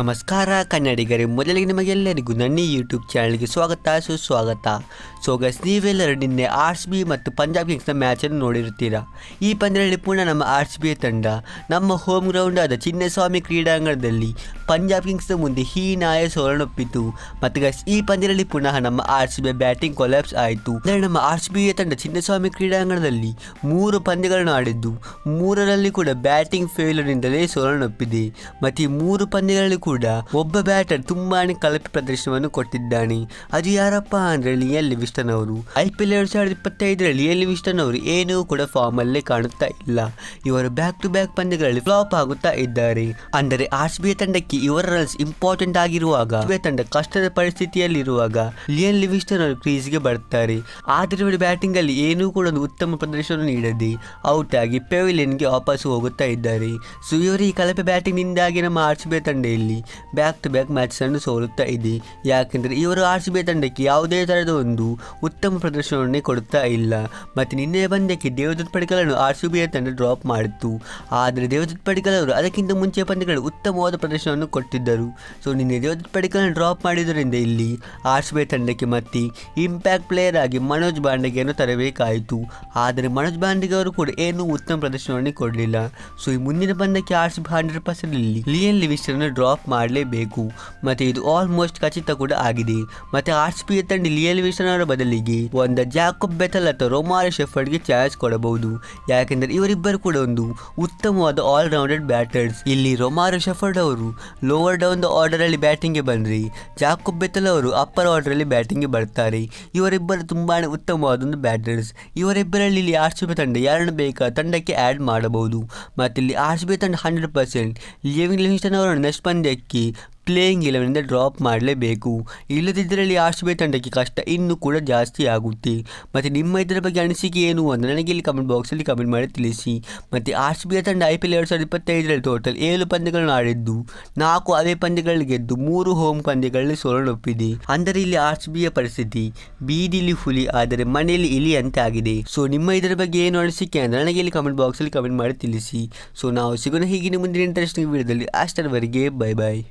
ನಮಸ್ಕಾರ, ಕನ್ನಡಿಗರೇ. ಮೊದಲಿಗೆ ನಿಮಗೆಲ್ಲರಿಗೂ ನನ್ನ ಯೂಟ್ಯೂಬ್ ಚಾನಲ್ಗೆ ಸ್ವಾಗತ, ಸುಸ್ವಾಗತ. ಸೊ ಗಸ್ ನೀವೆಲ್ಲರೂ ನಿನ್ನೆ ಆರ್ ಸಿ ಬಿ ಮತ್ತು ಪಂಜಾಬ್ ಕಿಂಗ್ಸ್ನ ಮ್ಯಾಚನ್ನು ನೋಡಿರ್ತೀರಾ ಈ ಪಂದ್ಯದಲ್ಲಿ ಪುನಃ ನಮ್ಮ ಆರ್ ಬಿ ತಂಡ, ನಮ್ಮ ಹೋಮ್ ಗ್ರೌಂಡ್ ಆದ ಚಿನ್ನಸ್ವಾಮಿ ಕ್ರೀಡಾಂಗಣದಲ್ಲಿ ಪಂಜಾಬ್ ಕಿಂಗ್ಸ್ನ ಮುಂದೆ ಹೀನಾಯ ಸೋಲನೊಪ್ಪಿತು. ಮತ್ತು ಗೈಸ್ ಈ ಪಂದ್ಯದಲ್ಲಿ ಪುನಃ ನಮ್ಮ R C B batting collapse ಆಯಿತು. ಅಂದರೆ ನಮ್ಮ ಆರ್ ಸಿ ಬಿಯ ತಂಡ ಚಿನ್ನಸ್ವಾಮಿ ಕ್ರೀಡಾಂಗಣದಲ್ಲಿ ಮೂರು ಪಂದ್ಯಗಳನ್ನು ಆಡಿದ್ದು. ಮೂರರಲ್ಲಿ ಕೂಡ ಬ್ಯಾಟಿಂಗ್ ಫೇಲ್ಯೂರ್ನಿಂದಲೇ ಸೋಲನೊಪ್ಪಿದೆ. ಮತ್ತು ಈ ಮೂರು ಪಂದ್ಯಗಳಲ್ಲಿ ಕೂಡ ಒಬ್ಬ ಬ್ಯಾಟರ್ ತುಂಬಾ ಕಳಪೆ ಪ್ರದರ್ಶನವನ್ನು ಕೊಟ್ಟಿದ್ದಾನೆ. ಅದು ಯಾರಪ್ಪ ಅಂದರೆ ಲಿಯನ್ ಲಿವಿಸ್ಟನ್ ಅವರು. ಐ ಪಿ ಎಲ್ ಎರಡು ಸಾವಿರದ ಇಪ್ಪತ್ತೈದರಲ್ಲಿ ಲಿಯನ್ ಲಿವಿಸ್ಟನ್ ಅವರು ಏನೂ ಕೂಡ ಫಾರ್ಮ್ ಅಲ್ಲೇ ಕಾಣುತ್ತಾ ಇಲ್ಲ. ಇವರು ಬ್ಯಾಕ್ ಟು ಬ್ಯಾಕ್ ಪಂದ್ಯಗಳಲ್ಲಿ ಫ್ಲಾಪ್ ಆಗುತ್ತಾ ಇದ್ದಾರೆ. ಅಂದರೆ ಆರ್ ಸಿ ಬಿ ತಂಡಕ್ಕೆ ಇವರ ರನ್ಸ್ ಇಂಪಾರ್ಟೆಂಟ್ ಆಗಿರುವಾಗ ತಂಡ ಕಷ್ಟದ ಪರಿಸ್ಥಿತಿಯಲ್ಲಿರುವಾಗ ಲಿಯನ್ ಲಿವಿಸ್ಟನ್ ಅವರು ಕ್ರೀಸ್ಗೆ ಬರ್ತಾರೆ. ಆದರೆ ಇವರು ಬ್ಯಾಟಿಂಗ್ ಅಲ್ಲಿ ಏನೂ ಕೂಡ ಒಂದು ಉತ್ತಮ ಪ್ರದರ್ಶನ ನೀಡದೆ ಔಟ್ ಆಗಿ ಪೆವಿಲಿಯನ್ಗೆ ವಾಪಸ್ ಹೋಗುತ್ತಾ ಇದ್ದಾರೆ. ಸೊ ಇವರು ಈ ಕಳಪೆ ಬ್ಯಾಟಿಂಗ್ ನಿಂದಾಗಿ ನಮ್ಮ ಆರ್ ಸಿ ಬಿ ತಂಡ ಇಲ್ಲಿ ಬ್ಯಾಕ್ ಟು ಬ್ಯಾಕ್ ಮ್ಯಾಚ್ ಅನ್ನು ಸೋಲುತ್ತಾ ಇದೆ. ಯಾಕೆಂದರೆ ಇವರು ಆರ್ ಸಿ ಬಿ ತಂಡಕ್ಕೆ ಯಾವುದೇ ತರಹದ ಒಂದು ಉತ್ತಮ ಪ್ರದರ್ಶನವನ್ನೇ ಕೊಡುತ್ತಾ ಇಲ್ಲ. ಮತ್ತು ನಿನ್ನೆ ಪಂದ್ಯಕ್ಕೆ ದೇವದತ್ ಪಡಿಕಲನ್ನು ಆರ್ ಸಿ ಬಿ ತಂಡ ಡ್ರಾಪ್ ಮಾಡಿತ್ತು. ಆದರೆ ದೇವದತ್ ಪಡಿಕಲ್ ಅವರು ಅದಕ್ಕಿಂತ ಮುಂಚೆ ಪಂದ್ಯಗಳು ಉತ್ತಮವಾದ ಪ್ರದರ್ಶನವನ್ನು ಕೊಟ್ಟಿದ್ದರು. ಸೊ ನಿನ್ನೆ ಪಡಿಕಲನ್ನು ಡ್ರಾಪ್ ಮಾಡಿದ್ದರಿಂದ ಇಲ್ಲಿ ಆರ್ ತಂಡಕ್ಕೆ ಮತ್ತೆ ಇಂಪ್ಯಾಕ್ಟ್ ಪ್ಲೇಯರ್ ಆಗಿ ಮನೋಜ್ ಬಾಂಡೆಗೆಯನ್ನು ತರಬೇಕಾಯಿತು. ಆದರೆ ಮನೋಜ್ ಬಾಂಡೆಗೆ ಅವರು ಕೂಡ ಏನೂ ಉತ್ತಮ ಪ್ರದರ್ಶನವನ್ನು ಕೊಡಲಿಲ್ಲ. ಸೊ ಈ ಮುಂದಿನ ಪಂದ್ಯಕ್ಕೆ ಆರ್ ಸಿ ಹಂಡ್ರೆಡ್ ಪರ್ಸೆಂಟ್ ಇಲ್ಲಿ ಲಿಯನ್ ಲಿವಿಸ್ಟನ್ ಡ್ರಾಪ್ ಮಾಡಲೇಬೇಕು. ಮತ್ತು ಇದು ಆಲ್ಮೋಸ್ಟ್ ಖಚಿತ ಕೂಡ ಆಗಿದೆ. ಮತ್ತು ಆರ್ಸ್ ಪಿ ತಂಡ ಲಿಯನ್ ಲಿವಿಸ್ಟನ್ ಅವರ ಬದಲಿಗೆ ಒಂದು ಜಾಕೋಬ್ ಬೆಥಲ್ ಅಥವಾ ರೊಮಾರಿ ಶೆಫರ್ಡ್ಗೆ ಚಾನ್ಸ್ ಕೊಡಬಹುದು. ಯಾಕೆಂದರೆ ಇವರಿಬ್ಬರು ಕೂಡ ಒಂದು ಉತ್ತಮವಾದ ಆಲ್ರೌಂಡೆಡ್ ಬ್ಯಾಟರ್ಸ್ ಇಲ್ಲಿ ರೊಮಾರೋ ಶೆಫರ್ಡ್ ಅವರು ಲೋವರ್ ಡೌನ್ ದ ಆರ್ಡರ್ ಅಲ್ಲಿ ಬ್ಯಾಟಿಂಗ್ಗೆ ಬಂದ್ರಿ. ಜಾಕೋಬ್ ಬೆತ್ತಲ್ ಅವರು ಅಪ್ಪರ್ ಆರ್ಡರಲ್ಲಿ ಬ್ಯಾಟಿಂಗ್ಗೆ ಬರ್ತಾರೆ. ಇವರಿಬ್ಬರು ತುಂಬಾ ಉತ್ತಮವಾದ ಒಂದು ಬ್ಯಾಟರ್ಸ್ ಇವರಿಬ್ಬರಲ್ಲಿ ಇಲ್ಲಿ ಆರ್ ಸಿ ಬಿ ತಂಡ ಯಾರನ್ನು ಬೇಕಾ ತಂಡಕ್ಕೆ ಆ್ಯಡ್ ಮಾಡಬಹುದು. ಮತ್ತು ಇಲ್ಲಿ ಬಿ ತಂಡ ಹಂಡ್ರೆಡ್ ಪರ್ಸೆಂಟ್ ಲಿವಿಂಗ್ ಲಿವಿಂಗ್ಸ್ಟನ್ ಅವರನ್ನು ನೆಕ್ಸ್ಟ್ ಪಂದ್ಯಕ್ಕೆ ಪ್ಲೇಯಿಂಗ್ ಇಲೆವೆನಿಂದ ಡ್ರಾಪ್ ಮಾಡಲೇಬೇಕು. ಇಲ್ಲದಿದ್ದರಲ್ಲಿ ಆರ್ ತಂಡಕ್ಕೆ ಕಷ್ಟ ಇನ್ನೂ ಕೂಡ ಜಾಸ್ತಿ ಆಗುತ್ತೆ. ಮತ್ತು ನಿಮ್ಮ ಇದರ ಬಗ್ಗೆ ಅನಿಸಿಕೆ ಏನು ಅಂತ ನನಗೆ ಇಲ್ಲಿ ಕಮೆಂಟ್ ಬಾಕ್ಸಲ್ಲಿ ಕಮೆಂಟ್ ಮಾಡಿ ತಿಳಿಸಿ. ಮತ್ತು ಆರ್ ತಂಡ ಐ ಪಿ ಎಲ್ ಎರಡು ಸಾವಿರದ ಇಪ್ಪತ್ತೈದರಲ್ಲಿ ಟೋಟಲ್ ಏಳು ಪಂದ್ಯಗಳನ್ನು ಆಡಿದ್ದು, ನಾಲ್ಕು ಅದೇ ಪಂದ್ಯಗಳಲ್ಲಿ ಗೆದ್ದು ಮೂರು ಹೋಮ್ ಪಂದ್ಯಗಳಲ್ಲಿ ಸೋಲನೊಪ್ಪಿದೆ. ಅಂದರೆ ಇಲ್ಲಿ ಆರ್ ಸಿ ಪರಿಸ್ಥಿತಿ ಬೀದಿಲಿ ಹುಲಿ, ಆದರೆ ಮನೆಯಲ್ಲಿ ಇಲಿ ಅಂತ ಆಗಿದೆ. ಸೊ ನಿಮ್ಮ ಇದರ ಬಗ್ಗೆ ಏನು ಅನಿಸಿಕೆ ಅಂದರೆ ನನಗೆ ಇಲ್ಲಿ ಕಮೆಂಟ್ ಬಾಕ್ಸಲ್ಲಿ ಕಮೆಂಟ್ ಮಾಡಿ ತಿಳಿಸಿ. ಸೊ ನಾವು ಸಿಗೋಣ ಹೀಗಿನ ಮುಂದಿನ ಇಂಟ್ರೆಸ್ಟಿಂಗ್ ವಿಡಿಯೋದಲ್ಲಿ ಅಷ್ಟರವರೆಗೆ ಬೈ ಬಾಯ್